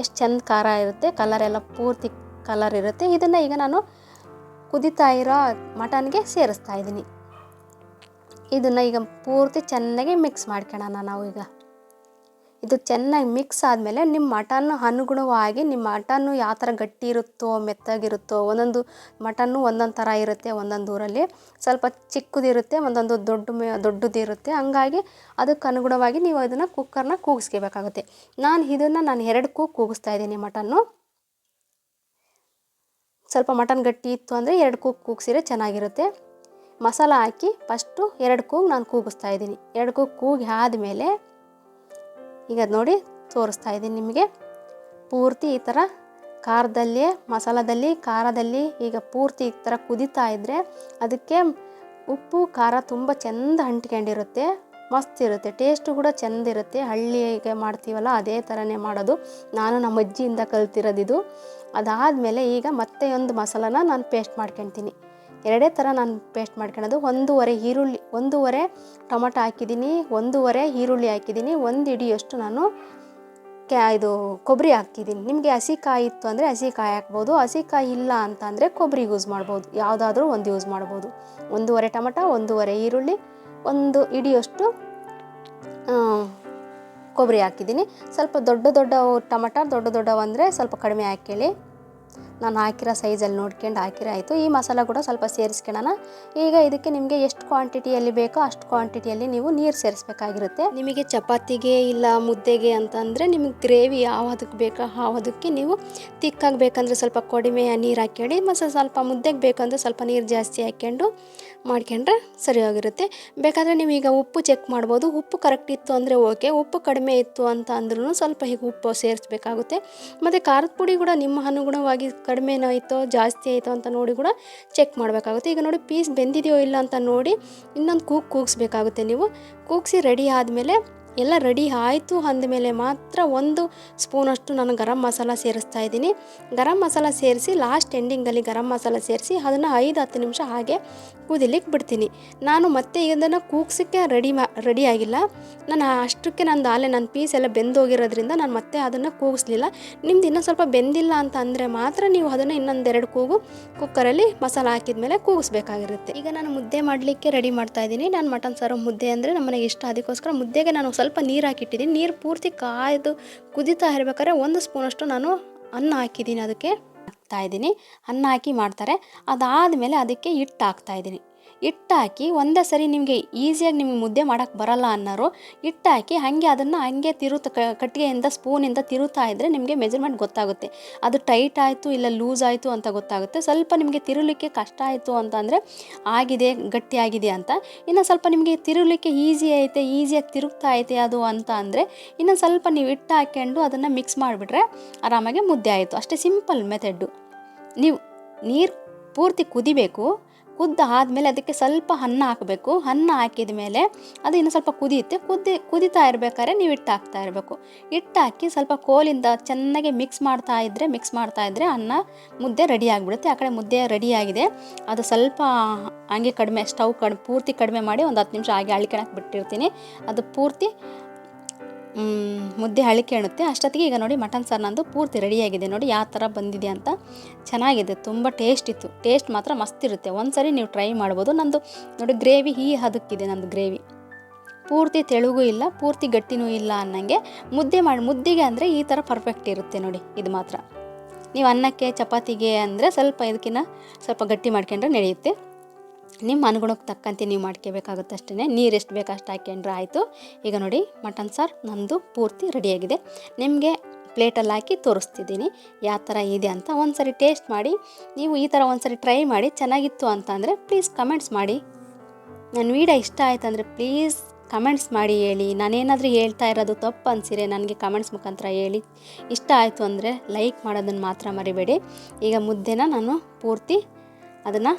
ಎಷ್ಟು ಚೆಂದ ಖಾರ ಇರುತ್ತೆ ಕಲರ್ ಎಲ್ಲ ಪೂರ್ತಿ ಕಲರ್ ಇರುತ್ತೆ. ಇದನ್ನು ಈಗ ನಾನು ಕುದಿತಾ ಇರೋ ಮಟನ್ಗೆ ಸೇರಿಸ್ತಾ ಇದ್ದೀನಿ. ಇದನ್ನು ಈಗ ಪೂರ್ತಿ ಚೆನ್ನಾಗಿ ಮಿಕ್ಸ್ ಮಾಡ್ಕೊಳ್ಳೋಣ ನಾವು ಈಗ. ಇದು ಚೆನ್ನಾಗಿ ಮಿಕ್ಸ್ ಆದಮೇಲೆ ನಿಮ್ಮ ಮಟನ್ನು ಅನುಗುಣವಾಗಿ ನಿಮ್ಮ ಮಟನ್ನು ಯಾವ ಥರ ಗಟ್ಟಿ ಇರುತ್ತೋ, ಮೆತ್ತಗಿರುತ್ತೋ, ಒಂದೊಂದು ಮಟನ್ನು ಒಂದೊಂದು ಥರ ಇರುತ್ತೆ ಒಂದೊಂದು ಊರಲ್ಲಿ. ಸ್ವಲ್ಪ ಚಿಕ್ಕದಿರುತ್ತೆ ಒಂದೊಂದು ದೊಡ್ಡ ದೊಡ್ಡದಿರುತ್ತೆ ಹಂಗಾಗಿ ಅದಕ್ಕೆ ಅನುಗುಣವಾಗಿ ನೀವು ಇದನ್ನು ಕುಕ್ಕರ್ನ ಕೂಗಿಸ್ಕೋಬೇಕಾಗುತ್ತೆ. ನಾನು ಇದನ್ನು ನಾನು ಎರಡು ಕೂಗು ಕೂಗಿಸ್ತಾ ಇದ್ದೀನಿ ಮಟನ್ನು. ಸ್ವಲ್ಪ ಮಟನ್ ಗಟ್ಟಿ ಇತ್ತು ಅಂದರೆ ಎರಡು ಕೂಗು ಕೂಗಿಸಿದ್ರೆ ಚೆನ್ನಾಗಿರುತ್ತೆ. ಮಸಾಲ ಹಾಕಿ ಫಸ್ಟು ಎರಡು ಕೂಗು ನಾನು ಕೂಗಿಸ್ತಾ ಇದ್ದೀನಿ. ಎರಡು ಕೂಗು ಕೂಗಿ ಆದಮೇಲೆ ಈಗ ನೋಡಿ ತೋರಿಸ್ತಾ ಇದ್ದೀನಿ ನಿಮಗೆ. ಪೂರ್ತಿ ಈ ಥರ ಖಾರದಲ್ಲಿ ಮಸಾಲದಲ್ಲಿ, ಖಾರದಲ್ಲಿ ಈಗ ಪೂರ್ತಿ ಈ ಥರ ಕುದೀತಾ ಇದ್ದರೆ ಅದಕ್ಕೆ ಉಪ್ಪು, ಖಾರ ತುಂಬ ಚೆಂದ ಅಂಟ್ಕೊಂಡಿರುತ್ತೆ. ಮಸ್ತ್ ಇರುತ್ತೆ ಟೇಸ್ಟು ಕೂಡ ಚೆಂದ ಇರುತ್ತೆ. ಹಳ್ಳಿಗೆ ಮಾಡ್ತೀವಲ್ಲ, ಅದೇ ಥರನೇ ಮಾಡೋದು. ನಾನು ನಮ್ಮ ಅಜ್ಜಿಯಿಂದ ಕಲ್ತಿರೋದಿದು. ಅದಾದಮೇಲೆ ಈಗ ಮತ್ತೆ ಒಂದು ಮಸಾಲನ ನಾನು ಪೇಸ್ಟ್ ಮಾಡ್ಕೊಳ್ತೀನಿ ಎರಡೇ ಥರ ನಾನು ಪೇಸ್ಟ್ ಮಾಡ್ಕೊಳೋದು. ಒಂದೂವರೆ ಈರುಳ್ಳಿ, ಒಂದೂವರೆ ಟೊಮಟೊ ಹಾಕಿದ್ದೀನಿ, ಒಂದೂವರೆ ಈರುಳ್ಳಿ ಹಾಕಿದ್ದೀನಿ, ಒಂದು ಇಡಿಯಷ್ಟು ನಾನು ಕ್ಯಾ, ಇದು ಕೊಬ್ಬರಿ ಹಾಕಿದ್ದೀನಿ. ನಿಮಗೆ ಹಸಿಕಾಯಿ ಇತ್ತು ಅಂದರೆ ಹಸಿಕಾಯಿ ಹಾಕ್ಬೋದು, ಹಸಿಕಾಯಿ ಇಲ್ಲ ಅಂತ ಅಂದರೆ ಕೊಬ್ಬರಿ ಯೂಸ್ ಮಾಡ್ಬೋದು. ಯಾವುದಾದ್ರೂ ಒಂದು ಯೂಸ್ ಮಾಡ್ಬೋದು. ಒಂದೂವರೆ ಟೊಮಟೊ, ಒಂದೂವರೆ ಈರುಳ್ಳಿ ಒಂದು ಇಡಿಯಷ್ಟು ಕೊಬ್ಬರಿ ಹಾಕಿದ್ದೀನಿ. ಸ್ವಲ್ಪ ದೊಡ್ಡ ದೊಡ್ಡ ಟೊಮಟ, ದೊಡ್ಡ ದೊಡ್ಡವಂದರೆ ಸ್ವಲ್ಪ ಕಡಿಮೆ ಹಾಕ್ಕೊಳ್ಳಿ ನಾನು ಹಾಕಿರೋ ಸೈಜಲ್ಲಿ ನೋಡ್ಕೊಂಡು ಹಾಕಿರೋ ಆಯಿತು. ಈ ಮಸಾಲ ಕೂಡ ಸ್ವಲ್ಪ ಸೇರಿಸ್ಕೊಳ್ಳೋಣ. ಈಗ ಇದಕ್ಕೆ ನಿಮಗೆ ಎಷ್ಟು ಕ್ವಾಂಟಿಟಿಯಲ್ಲಿ ಬೇಕೋ ಅಷ್ಟು ಕ್ವಾಂಟಿಟಿಯಲ್ಲಿ ನೀವು ನೀರು ಸೇರಿಸ್ಬೇಕಾಗಿರುತ್ತೆ. ನಿಮಗೆ ಚಪಾತಿಗೆ ಇಲ್ಲ ಮುದ್ದೆಗೆ ಅಂತಂದರೆ ನಿಮಗೆ ಗ್ರೇವಿ ಯಾವದಕ್ಕೆ ಬೇಕೋ ಅದಕ್ಕೆ ನೀವು ತಿಕ್ಕಾಗಿ ಬೇಕಂದರೆ ಸ್ವಲ್ಪ ಕಡಿಮೆ ನೀರು ಹಾಕ್ಕೊಳ್ಳಿ. ಮತ್ತು ಸ್ವಲ್ಪ ಮುದ್ದೆಗೆ ಬೇಕಂದ್ರೆ ಸ್ವಲ್ಪ ನೀರು ಜಾಸ್ತಿ ಹಾಕ್ಕೊಂಡು ಮಾಡ್ಕೊಂಡ್ರೆ ಸರಿಯಾಗಿರುತ್ತೆ. ಬೇಕಾದರೆ ನೀವು ಈಗ ಉಪ್ಪು ಚೆಕ್ ಮಾಡ್ಬೋದು. ಉಪ್ಪು ಕರೆಕ್ಟ್ ಇತ್ತು ಅಂದರೆ ಓಕೆ ಉಪ್ಪು ಕಡಿಮೆ ಇತ್ತು ಅಂತ ಅಂದ್ರೂ ಸ್ವಲ್ಪ ಹೀಗೆ ಉಪ್ಪು ಸೇರಿಸ್ಬೇಕಾಗುತ್ತೆ. ಮತ್ತು ಖಾರದ ಪುಡಿ ಕೂಡ ನಿಮ್ಮ ಅನುಗುಣವಾಗಿ ಕಡಿಮೆನೋ ಆಯಿತೋ ಜಾಸ್ತಿ ಆಯಿತೋ ಅಂತ ನೋಡಿ ಕೂಡ ಚೆಕ್ ಮಾಡಬೇಕಾಗುತ್ತೆ. ಈಗ ನೋಡಿ ಪೀಸ್ ಬೆಂದಿದೆಯೋ ಇಲ್ಲ ಅಂತ ನೋಡಿ ಇನ್ನೊಂದು ಕೂಗ್ ಕೂಗಿಸ್ಬೇಕಾಗುತ್ತೆ ನೀವು. ಕೂಗಿಸಿ ರೆಡಿ ಆದಮೇಲೆ ಎಲ್ಲ ರೆಡಿ ಆಯಿತು. ಅಂದಮೇಲೆ ಮಾತ್ರ ಒಂದು ಸ್ಪೂನಷ್ಟು ನಾನು ಗರಂ ಮಸಾಲ ಸೇರಿಸ್ತಾ ಇದ್ದೀನಿ. ಗರಂ ಮಸಾಲ ಸೇರಿಸಿ ಲಾಸ್ಟ್ ಎಂಡಿಂಗಲ್ಲಿ ಗರಂ ಮಸಾಲ ಸೇರಿಸಿ ಅದನ್ನು ಐದು, ಹತ್ತು ನಿಮಿಷ ಹಾಗೆ ಕುದಿಲಿಕ್ಕೆ ಬಿಡ್ತೀನಿ. ನಾನು ಮತ್ತೆ ಇದನ್ನು ಕೂಗ್ಸೋಕ್ಕೆ ರೆಡಿ ಮಾ ರೆಡಿ ಆಗಿಲ್ಲ. ನಾನು ಅಷ್ಟಕ್ಕೆ ನಂದು ಆಲೆ, ನನ್ನ ಪೀಸ್ ಎಲ್ಲ ಬೆಂದೋಗಿರೋದ್ರಿಂದ ನಾನು ಮತ್ತೆ ಅದನ್ನು ಕೂಗಿಸ್ಲಿಲ್ಲ. ನಿಮ್ದು ಇನ್ನೂ ಸ್ವಲ್ಪ ಬೆಂದಿಲ್ಲ ಅಂತ ಅಂದರೆ ಮಾತ್ರ ನೀವು ಅದನ್ನು ಇನ್ನೊಂದೆರಡು ಕೂಗು. ಕುಕ್ಕರಲ್ಲಿ ಮಸಾಲ ಹಾಕಿದ ಮೇಲೆ ಕೂಗಿಸ್ಬೇಕಾಗಿರುತ್ತೆ. ಈಗ ನಾನು ಮುದ್ದೆ ಮಾಡಲಿಕ್ಕೆ ರೆಡಿ ಮಾಡ್ತಾ ಇದ್ದೀನಿ. ನಾನು ಮಟನ್ ಸಾರು ಮುದ್ದೆ ಅಂದರೆ ನಮ್ಮನೆಗೆ ಇಷ್ಟ. ಅದಕ್ಕೋಸ್ಕರ ಮುದ್ದೆಗೆ ನಾನು ಸ್ವಲ್ಪ ನೀರು ಹಾಕಿಟ್ಟಿದ್ದೀನಿ ನೀರು ಪೂರ್ತಿ ಕಾಯ್ದು ಕುದೀತಾ ಇರ್ಬೇಕಾದ್ರೆ ಒಂದು ಸ್ಪೂನಷ್ಟು ನಾನು ಅನ್ನ ಹಾಕಿದ್ದೀನಿ ಅದಕ್ಕೆ ಹಾಕ್ತಾ ಇದ್ದೀನಿ. ಅನ್ನ ಹಾಕಿ ಮಾಡ್ತಾರೆ. ಅದಾದಮೇಲೆ ಅದಕ್ಕೆ ಹಿಟ್ಟು ಹಾಕ್ತಾ ಇದ್ದೀನಿ. ಹಿಟ್ಟು ಹಾಕಿ ಒಂದೇ ಸರಿ ನಿಮಗೆ ಈಸಿಯಾಗಿ ನಿಮಗೆ ಮುದ್ದೆ ಮಾಡೋಕ್ಕೆ ಬರಲ್ಲ ಅನ್ನೋರು ಹಿಟ್ಟಾಕಿ ಹಾಗೆ ಅದನ್ನು ಹಾಗೆ ತಿರುತ್ತ ಕಟ್ಟಿಗೆಯಿಂದ ಸ್ಪೂನಿಂದ ತಿರುತ್ತಾ ಇದ್ದರೆ ನಿಮಗೆ ಮೆಜರ್ಮೆಂಟ್ ಗೊತ್ತಾಗುತ್ತೆ. ಅದು ಟೈಟ್ ಆಯಿತು ಇಲ್ಲ ಲೂಸ್ ಆಯಿತು ಅಂತ ಗೊತ್ತಾಗುತ್ತೆ. ಸ್ವಲ್ಪ ನಿಮಗೆ ತಿರುಲಿಕ್ಕೆ ಕಷ್ಟ ಆಯಿತು ಅಂತಂದರೆ ಆಗಿದೆ ಗಟ್ಟಿಯಾಗಿದೆ ಅಂತ. ಇನ್ನು ಸ್ವಲ್ಪ ನಿಮಗೆ ತಿರುಲಿಕ್ಕೆ ಈಸಿ ಐತೆ, ಈಸಿಯಾಗಿ ತಿರುಗ್ತಾ ಐತೆ ಅದು ಅಂತ ಅಂದರೆ ಇನ್ನು ಸ್ವಲ್ಪ ನೀವು ಹಿಟ್ಟು ಹಾಕ್ಕೊಂಡು ಅದನ್ನು ಮಿಕ್ಸ್ ಮಾಡಿಬಿಟ್ರೆ ಆರಾಮಾಗಿ ಮುದ್ದೆ ಆಯಿತು. ಅಷ್ಟೇ ಸಿಂಪಲ್ ಮೆಥಡ್ಡು. ನೀವು ನೀರು ಪೂರ್ತಿ ಕುದಿಬೇಕು ಕುದ್ದ ಆದಮೇಲೆ ಅದಕ್ಕೆ ಸ್ವಲ್ಪ ಅನ್ನ ಹಾಕಬೇಕು. ಅನ್ನ ಹಾಕಿದ ಮೇಲೆ ಅದು ಇನ್ನು ಸ್ವಲ್ಪ ಕುದಿಯುತ್ತೆ. ಕುದಿ, ಕುದಿತಾ ಇರಬೇಕಾದ್ರೆ ನೀವು ಹಿಟ್ಟು ಹಾಕ್ತಾ ಇರಬೇಕು. ಹಿಟ್ಟು ಹಾಕಿ ಸ್ವಲ್ಪ ಕೋಲಿಂದ ಚೆನ್ನಾಗಿ ಮಿಕ್ಸ್ ಮಾಡ್ತಾ ಇದ್ದರೆ ಮಿಕ್ಸ್ ಮಾಡ್ತಾ ಇದ್ದರೆ ಅನ್ನ ಮುದ್ದೆ ರೆಡಿ ಆಗಿಬಿಡುತ್ತೆ. ಆ ಕಡೆ ಮುದ್ದೆ ರೆಡಿಯಾಗಿದೆ ಅದು ಸ್ವಲ್ಪ ಹಂಗೆ ಕಡಿಮೆ, ಸ್ಟವ್ ಕಡಿಮೆ ಪೂರ್ತಿ ಕಡಿಮೆ ಮಾಡಿ ಒಂದು ಹತ್ತು ನಿಮಿಷ ಹಾಗೆ ಅಳ್ಕೊಳಕ್ಕೆ ಬಿಟ್ಟಿರ್ತೀನಿ. ಅದು ಪೂರ್ತಿ ಮುದ್ದೆ ಅಳಿಕೆಣುತ್ತೆ ಅಷ್ಟೊತ್ತಿಗೆ ಈಗ ನೋಡಿ ಮಟನ್ ಸಾರು ನಂದು ಪೂರ್ತಿ ರೆಡಿಯಾಗಿದೆ. ನೋಡಿ ಯಾವ ಥರ ಬಂದಿದೆ ಅಂತ ಚೆನ್ನಾಗಿದೆ. ತುಂಬ ಟೇಸ್ಟ್ ಇತ್ತು. ಟೇಸ್ಟ್ ಮಾತ್ರ ಮಸ್ತ್ ಇರುತ್ತೆ. ಒಂದು ಸರಿ ನೀವು ಟ್ರೈ ಮಾಡ್ಬೋದು. ನಂದು ನೋಡಿ ಗ್ರೇವಿ ಈ ಹದಕ್ಕಿದೆ ನಂದು ಗ್ರೇವಿ. ಪೂರ್ತಿ ತೆಳುಗೂ ಇಲ್ಲ, ಪೂರ್ತಿ ಗಟ್ಟಿನೂ ಇಲ್ಲ ಅನ್ನಂಗೆ ಮುದ್ದೆ ಮಾಡಿ, ಮುದ್ದೆಗೆ ಅಂದರೆ ಈ ಥರ ಪರ್ಫೆಕ್ಟ್ ಇರುತ್ತೆ ನೋಡಿ ಇದು ಮಾತ್ರ. ನೀವು ಅನ್ನಕ್ಕೆ, ಚಪಾತಿಗೆ ಅಂದರೆ ಸ್ವಲ್ಪ ಇದಕ್ಕಿಂತ ಸ್ವಲ್ಪ ಗಟ್ಟಿ ಮಾಡ್ಕೊಂಡ್ರೆ ನಡೆಯುತ್ತೆ. ನಿಮ್ಮ ಅನುಗುಣಕ್ಕೆ ತಕ್ಕಂತೆ ನೀವು ಮಾಡ್ಕೋಬೇಕಾಗುತ್ತೆ ಅಷ್ಟೇ ನೀರು ಎಷ್ಟು ಬೇಕು ಅಷ್ಟು ಹಾಕ್ಕೊಂಡ್ರೆ ಆಯಿತು. ಈಗ ನೋಡಿ, ಮಟನ್ ಸಾರು ನಮ್ಮದು ಪೂರ್ತಿ ರೆಡಿಯಾಗಿದೆ. ನಿಮಗೆ ಪ್ಲೇಟಲ್ಲಿ ಹಾಕಿ ತೋರಿಸ್ತಿದ್ದೀನಿ ಯಾವ ಥರ ಇದೆ ಅಂತ ಒಂದು ಟೇಸ್ಟ್ ಮಾಡಿ. ನೀವು ಈ ಥರ ಒಂದು ಸರಿ ಟ್ರೈ ಮಾಡಿ, ಚೆನ್ನಾಗಿತ್ತು ಅಂತಂದರೆ ಪ್ಲೀಸ್ ಕಮೆಂಟ್ಸ್ ಮಾಡಿ. ನನ್ನ ವೀಡಿಯೋ ಇಷ್ಟ ಆಯ್ತು ಅಂದರೆ ಪ್ಲೀಸ್ ಕಮೆಂಟ್ಸ್ ಮಾಡಿ ಹೇಳಿ. ನಾನೇನಾದರೂ ಹೇಳ್ತಾ ಇರೋದು ತಪ್ಪು ಅನಿಸಿರೆ ನನಗೆ ಕಮೆಂಟ್ಸ್ ಮುಖಾಂತರ ಹೇಳಿ. ಇಷ್ಟ ಆಯಿತು ಅಂದರೆ ಲೈಕ್ ಮಾಡೋದನ್ನು ಮಾತ್ರ ಮರಿಬೇಡಿ. ಈಗ ಮುದ್ದೆನ ನಾನು ಪೂರ್ತಿ ಅದನ್ನು